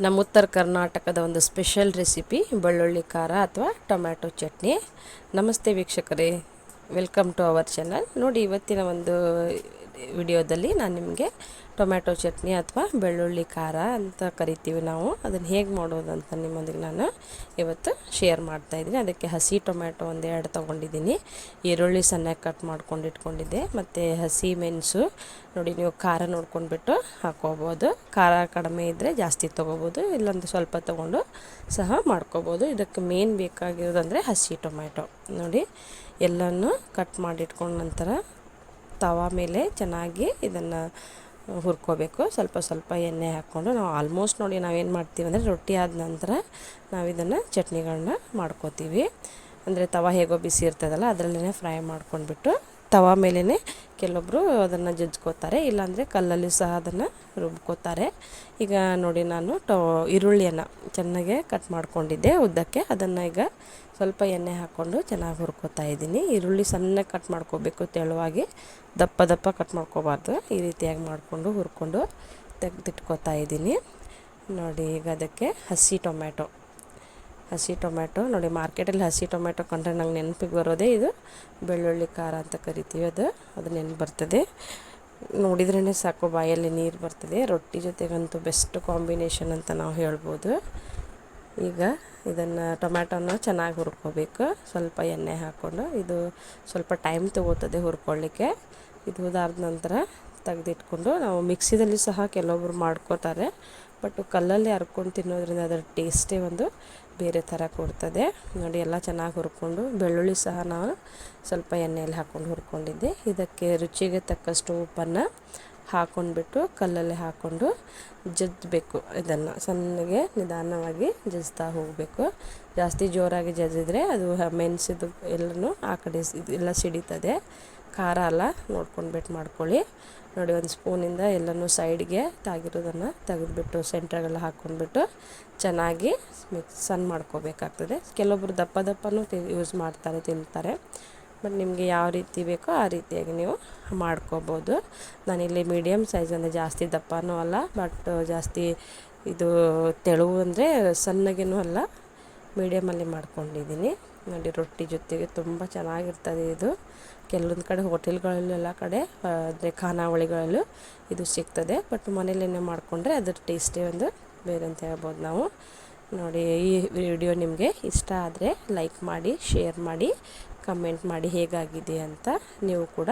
ನಮ್ಮ ಉತ್ತರ ಕರ್ನಾಟಕದ ಒಂದು ಸ್ಪೆಷಲ್ ರೆಸಿಪಿ ಬೆಳ್ಳುಳ್ಳಿ ಖಾರ ಅಥವಾ ಟೊಮ್ಯಾಟೊ ಚಟ್ನಿ. ನಮಸ್ತೆ ವೀಕ್ಷಕರೇ, ವೆಲ್ಕಮ್ ಟು ಅವರ್ ಚಾನಲ್. ನೋಡಿ, ಇವತ್ತಿನ ಒಂದು ವಿಡಿಯೋದಲ್ಲಿ ನಾನು ನಿಮಗೆ ಟೊಮ್ಯಾಟೊ ಚಟ್ನಿ ಅಥವಾ ಬೆಳ್ಳುಳ್ಳಿ ಖಾರ ಅಂತ ಕರಿತೀವಿ ನಾವು. ಅದನ್ನು ಹೇಗೆ ಮಾಡೋದು ಅಂತ ನಿಮ್ಮೊಂದಿಗೆ ನಾನು ಇವತ್ತು ಶೇರ್ ಮಾಡ್ತಾಯಿದ್ದೀನಿ ಅದಕ್ಕೆ ಹಸಿ ಟೊಮ್ಯಾಟೊ ಒಂದೆರಡು ತೊಗೊಂಡಿದ್ದೀನಿ. ಈರುಳ್ಳಿ ಸಣ್ಣಗೆ ಕಟ್ ಮಾಡ್ಕೊಂಡು ಇಟ್ಕೊಂಡಿದ್ದೆ. ಮತ್ತು ಹಸಿ ಮೆಣಸು, ನೋಡಿ ನೀವು ಖಾರ ನೋಡ್ಕೊಂಡ್ಬಿಟ್ಟು ಹಾಕೋಬೋದು ಖಾರ ಕಡಿಮೆ ಇದ್ದರೆ ಜಾಸ್ತಿ ತೊಗೋಬೋದು ಇಲ್ಲೊಂದು ಸ್ವಲ್ಪ ತೊಗೊಂಡು ಸಹ ಮಾಡ್ಕೋಬೋದು. ಇದಕ್ಕೆ ಮೇನ್ ಬೇಕಾಗಿರೋದಂದರೆ ಹಸಿ ಟೊಮ್ಯಾಟೊ. ನೋಡಿ, ಎಲ್ಲನೂ ಕಟ್ ಮಾಡಿಟ್ಕೊಂಡ ನಂತರ ತವ ಮೇಲೆ ಚೆನ್ನಾಗಿ ಇದನ್ನು ಹುರ್ಕೋಬೇಕು. ಸ್ವಲ್ಪ ಸ್ವಲ್ಪ ಎಣ್ಣೆ ಹಾಕ್ಕೊಂಡು ನಾವು ಆಲ್ಮೋಸ್ಟ್ ನೋಡಿ ನಾವೇನು ಮಾಡ್ತೀವಿ ಅಂದರೆ ರೊಟ್ಟಿ ಆದ ನಂತರ ನಾವು ಇದನ್ನು ಚಟ್ನಿಗಳನ್ನ ಮಾಡ್ಕೋತೀವಿ. ಅಂದರೆ ತವ ಹೇಗೋ ಬಿಸಿ ಇರ್ತದಲ್ಲ ಅದರಲ್ಲೇ ಫ್ರೈ ಮಾಡ್ಕೊಂಡ್ಬಿಟ್ಟು ತವ ಮೇಲೇ ಕೆಲವೊಬ್ಬರು ಅದನ್ನು ಜಜ್ಕೋತಾರೆ, ಇಲ್ಲಾಂದರೆ ಕಲ್ಲಲ್ಲಿ ಸಹ ಅದನ್ನು ರುಬ್ಕೋತಾರೆ. ಈಗ ನೋಡಿ ನಾನು ಟೊ, ಈರುಳ್ಳಿಯನ್ನು ಚೆನ್ನಾಗೆ ಕಟ್ ಮಾಡ್ಕೊಂಡಿದ್ದೆ ಉದ್ದಕ್ಕೆ. ಅದನ್ನು ಈಗ ಸ್ವಲ್ಪ ಎಣ್ಣೆ ಹಾಕ್ಕೊಂಡು ಚೆನ್ನಾಗಿ ಹುರ್ಕೋತಾ ಇದ್ದೀನಿ. ಈರುಳ್ಳಿ ಸಣ್ಣಗೆ ಕಟ್ ಮಾಡ್ಕೋಬೇಕು ತೆಳುವಾಗಿ, ದಪ್ಪ ದಪ್ಪ ಕಟ್ ಮಾಡ್ಕೋಬಾರ್ದು. ಈ ರೀತಿಯಾಗಿ ಮಾಡಿಕೊಂಡು ಹುರ್ಕೊಂಡು ತೆಗೆದಿಟ್ಕೋತಾ ಇದ್ದೀನಿ. ನೋಡಿ, ಈಗ ಅದಕ್ಕೆ ಹಸಿ ಟೊಮ್ಯಾಟೊ. ಹಸಿ ಟೊಮ್ಯಾಟೊ. ನೋಡಿ, ಮಾರ್ಕೆಟಲ್ಲಿ ಹಸಿ ಟೊಮ್ಯಾಟೊ ಕಂಡ್ರೆ ನಂಗೆ ನೆನಪಿಗೆ ಬರೋದೇ ಇದು. ಬೆಳ್ಳುಳ್ಳಿ ಖಾರ ಅಂತ ಕರಿತೀವಿ ಅದು. ಅದು ನೆನಪು ಬರ್ತದೆ. ನೋಡಿದ್ರೇ ಸಾಕು, ಬಾಯಲ್ಲಿ ನೀರು ಬರ್ತದೆ. ರೊಟ್ಟಿ ಜೊತೆಗಂತೂ ಬೆಸ್ಟ್ ಕಾಂಬಿನೇಷನ್ ಅಂತ ನಾವು ಹೇಳ್ಬೋದು. ಈಗ ಇದನ್ನು ಟೊಮ್ಯಾಟೊನ ಚೆನ್ನಾಗಿ ಹುರ್ಕೋಬೇಕು. ಸ್ವಲ್ಪ ಎಣ್ಣೆ ಹಾಕ್ಕೊಂಡು ಇದು ಸ್ವಲ್ಪ ಟೈಮ್ ತಗೋತದೆ ಹುರ್ಕೊಳ್ಳಿಕ್ಕೆ. ಇದು ಹುದಾದ ನಂತರ ತೆಗೆದಿಟ್ಕೊಂಡು ನಾವು ಮಿಕ್ಸಿದಲ್ಲಿ ಸಹ ಕೆಲವೊಬ್ರು ಮಾಡ್ಕೋತಾರೆ. ಬಟ್ ಕಲ್ಲಲ್ಲಿ ಹರ್ಕೊಂಡು ತಿನ್ನೋದ್ರಿಂದ ಅದರ ಟೇಸ್ಟೇ ಒಂದು ಬೇರೆ ಥರ ಕೊಡ್ತದೆ. ನೋಡಿ ಎಲ್ಲ ಚೆನ್ನಾಗಿ ಹುರ್ಕೊಂಡು, ಬೆಳ್ಳುಳ್ಳಿ ಸಹ ನಾನು ಸ್ವಲ್ಪ ಎಣ್ಣೆಯಲ್ಲಿ ಹಾಕ್ಕೊಂಡು ಹುರ್ಕೊಂಡಿದ್ದೆ. ಇದಕ್ಕೆ ರುಚಿಗೆ ತಕ್ಕಷ್ಟು ಉಪ್ಪನ್ನು ಹಾಕ್ಕೊಂಡ್ಬಿಟ್ಟು ಕಲ್ಲಲ್ಲಿ ಹಾಕ್ಕೊಂಡು ಜಜ್ಜಬೇಕು ಇದನ್ನು. ಸಣ್ಣಗೆ ನಿಧಾನವಾಗಿ ಜಜ್ತಾ ಹೋಗಬೇಕು. ಜಾಸ್ತಿ ಜೋರಾಗಿ ಜಜ್ಜಿದ್ರೆ ಅದು ಮೆಣಸಿದು ಎಲ್ಲನೂ ಆ ಕಡೆ ಎಲ್ಲ ಸಿಡಿತದೆ. ಖಾರ ಎಲ್ಲ ನೋಡ್ಕೊಂಡ್ಬಿಟ್ಟು ಮಾಡ್ಕೊಳ್ಳಿ. ನೋಡಿ, ಒಂದು ಸ್ಪೂನಿಂದ ಎಲ್ಲನೂ ಸೈಡ್ಗೆ ತಾಗಿರೋದನ್ನು ತೆಗೆದುಬಿಟ್ಟು ಸೆಂಟ್ರಾಗೆಲ್ಲ ಹಾಕ್ಕೊಂಡ್ಬಿಟ್ಟು ಚೆನ್ನಾಗಿ ಮಿಕ್ಸ್ ಸಣ್ಣ ಮಾಡ್ಕೋಬೇಕಾಗ್ತದೆ. ಕೆಲವೊಬ್ರು ದಪ್ಪ ದಪ್ಪನೂ ಯೂಸ್ ಮಾಡ್ತಾರೆ, ತಿಂತಾರೆ. ಬಟ್ ನಿಮಗೆ ಯಾವ ರೀತಿ ಬೇಕೋ ಆ ರೀತಿಯಾಗಿ ನೀವು ಮಾಡ್ಕೋಬೋದು. ನಾನಿಲ್ಲಿ ಮೀಡಿಯಮ್ ಸೈಜ್ ಅಂದರೆ ಜಾಸ್ತಿ ದಪ್ಪನೂ ಅಲ್ಲ ಬಟ್ ಜಾಸ್ತಿ ಇದು ತೆಳುವು ಅಂದರೆ ಸಣ್ಣಗೇನೂ ಅಲ್ಲ. ಮೀಡಿಯಮಲ್ಲಿ ಮಾಡ್ಕೊಂಡಿದ್ದೀನಿ. ನೋಡಿ ರೊಟ್ಟಿ ಜೊತೆಗೆ ತುಂಬ ಚೆನ್ನಾಗಿರ್ತದೆ ಇದು. ಕೆಲವೊಂದು ಕಡೆ ಹೋಟೆಲ್ಗಳಲ್ಲೆಲ್ಲ ಕಡೆ ಅಂದರೆ ಖಾನಾವಳಿಗಳಲ್ಲೂ ಇದು ಸಿಗ್ತದೆ. ಬಟ್ ಮನೇಲೇನೆ ಮಾಡಿಕೊಂಡ್ರೆ ಅದ್ರ ಟೇಸ್ಟೇ ಒಂದು ಬೇರೆ ಅಂತ ಹೇಳ್ಬೋದು ನಾವು. ನೋಡಿ ಈ ವಿಡಿಯೋ ನಿಮಗೆ ಇಷ್ಟ ಆದರೆ ಲೈಕ್ ಮಾಡಿ ಶೇರ್ ಮಾಡಿ. ಕಮೆಂಟ್ ಮಾಡಿ ಹೇಗಾಗಿದೆ ಅಂತ ನೀವು ಕೂಡ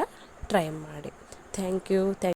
ಟ್ರೈ ಮಾಡಿ. Thank you thank